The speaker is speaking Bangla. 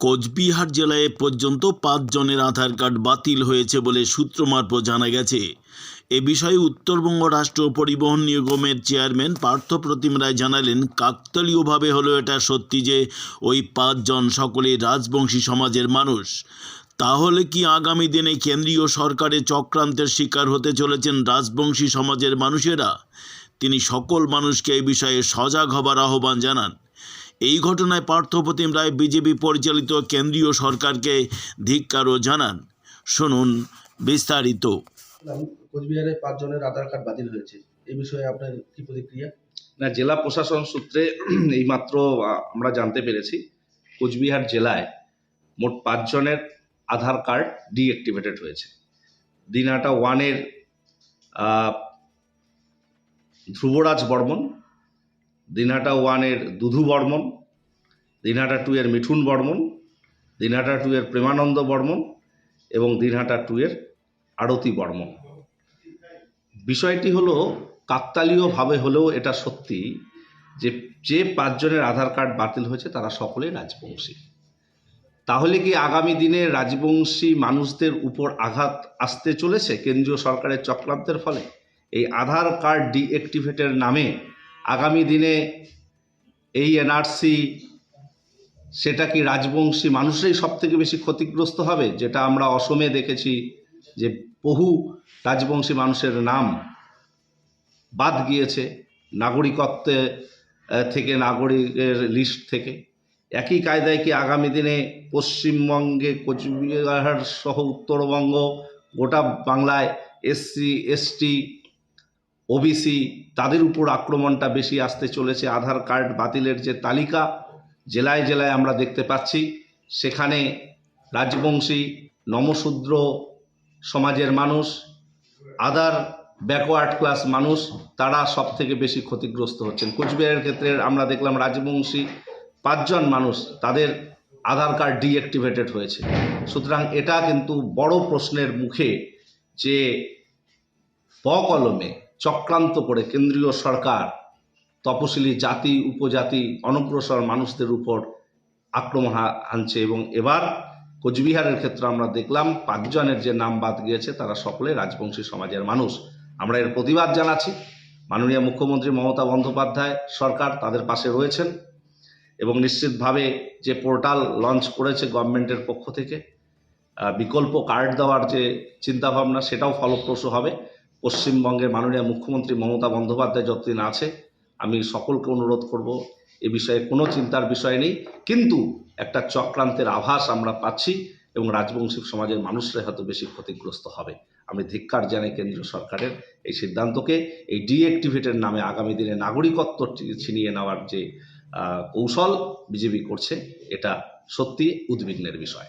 কোচবিহার জেলায় পর্যন্ত পাঁচজনের আধার কার্ড বাতিল হয়েছে বলে সূত্র মারফত জানা গেছে। এ বিষয়ে উত্তরবঙ্গ রাষ্ট্র পরিবহন নিগমের চেয়ারম্যান পার্থ প্রতিম রায় জানালেন, কাকতালীয়ভাবে হলো এটা সত্যি যে ওই পাঁচজন সকলেই রাজবংশী সমাজের মানুষ। তাহলে কি আগামী দিনে কেন্দ্রীয় সরকারের চক্রান্তের শিকার হতে চলেছেন রাজবংশী সমাজের মানুষেরা? তিনি সকল মানুষকে এই বিষয়ে সজাগ হবার আহ্বান জানান। এই ঘটনায় পার্থপ্রতিম রায় বিজেপি পরিচালিত কেন্দ্রীয় সরকারকে ধিক্কারও জানান। শুনুন বিস্তারিত। কোচবিহারে পাঁচজনের আধার কার্ড বাতিল হয়েছে। এই বিষয়ে আপনার কি প্রতিক্রিয়া? না জেলা প্রশাসন সূত্রে এইমাত্র আমরা জানতে পেরেছি কোচবিহার জেলায় মোট পাঁচজনের আধার কার্ড ডিঅ্যাক্টিভেটেড হয়েছে। দিনাটা ওয়ানের ধ্রুবরাজ বর্মন দিনহাটা ওয়ানের দুধু বর্মন, দিনহাটা টু এর মিঠুন বর্মন, দিনহাটা টু এর প্রেমানন্দ বর্মন এবং দিনহাটা টু এর আরতি বর্মন। বিষয়টি হলো কাকতালীয়ভাবে হলেও এটা সত্যি যে যে পাঁচজনের আধার কার্ড বাতিল হয়েছে তারা সকলেই রাজবংশী। তাহলে কি আগামী দিনে রাজবংশী মানুষদের উপর আঘাত আসতে চলেছে কেন্দ্রীয় সরকারের চক্রান্তের ফলে? এই আধার কার্ড ডিঅ্যাক্টিভেটের নামে আগামী দিনে এই এনআরসি সেটা কি রাজবংশী মানুষরাই সব থেকে বেশি ক্ষতিগ্রস্ত হবে? যেটা আমরা অসমে দেখেছি যে বহু রাজবংশী মানুষের নাম বাদ গিয়েছে নাগরিকত্বে থেকে নাগরিকের লিস্ট থেকে। একই কায়দায় কি আগামী দিনে পশ্চিমবঙ্গে কোচবিহার সহ উত্তরবঙ্গ গোটা বাংলায় এসসি, এসটি ওবিসি তাদের উপর আক্রমণটা বেশি আসতে চলেছে। আধার কার্ড বাতিলের যে তালিকা, জেলায় জেলায় আমরা দেখতে পাচ্ছি। সেখানে রাজবংশী, নমশূদ্র সমাজের মানুষ, আদার ব্যাকওয়ার্ড ক্লাস মানুষ, তারা সব থেকে বেশি ক্ষতিগ্রস্ত হচ্ছেন। কোচবিহারের ক্ষেত্রে আমরা দেখলাম রাজবংশী পাঁচজন মানুষ তাদের আধার কার্ড ডিঅ্যাক্টিভেটেড হয়েছে। সুতরাং এটা কিন্তু বড় প্রশ্নের মুখে যে বকলমে চক্রান্ত করে কেন্দ্রীয় সরকার, তপশিলি জাতি, উপজাতি, অনগ্রসর মানুষদের উপর আক্রমণ হানছে এবং এবার কোচবিহারের ক্ষেত্রে আমরা দেখলাম পাঁচজনের যে নাম বাদ গিয়েছে তারা সকলে রাজবংশী সমাজের মানুষ। আমরা এর প্রতিবাদ জানাচ্ছি। মাননীয় মুখ্যমন্ত্রী মমতা বন্দ্যোপাধ্যায় সরকার তাদের পাশে রয়েছেন এবং নিশ্চিতভাবে যে পোর্টাল লঞ্চ করেছে গভর্নমেন্টের পক্ষ থেকে বিকল্প কার্ড দেওয়ার যে চিন্তাভাবনা সেটাও ফলপ্রসূ হবে। পশ্চিমবঙ্গের মাননীয় মুখ্যমন্ত্রী মমতা বন্দ্যোপাধ্যায় যতদিন আছে, আমি সকলকে অনুরোধ করব, এ বিষয়ে কোনো চিন্তার বিষয় নেই। কিন্তু একটা চক্রান্তের আভাস আমরা পাচ্ছি এবং রাজবংশী সমাজের মানুষরা হয়তো বেশি ক্ষতিগ্রস্ত হবে। আমি ধিক্কার জানাই কেন্দ্রীয় সরকারের এই সিদ্ধান্তকে। এই ডিঅ্যাক্টিভেটের নামে আগামী দিনে নাগরিকত্ব ছিনিয়ে নেওয়ার যে কৌশল বিজেপি করছে, এটা সত্যি উদ্বিগ্নের বিষয়।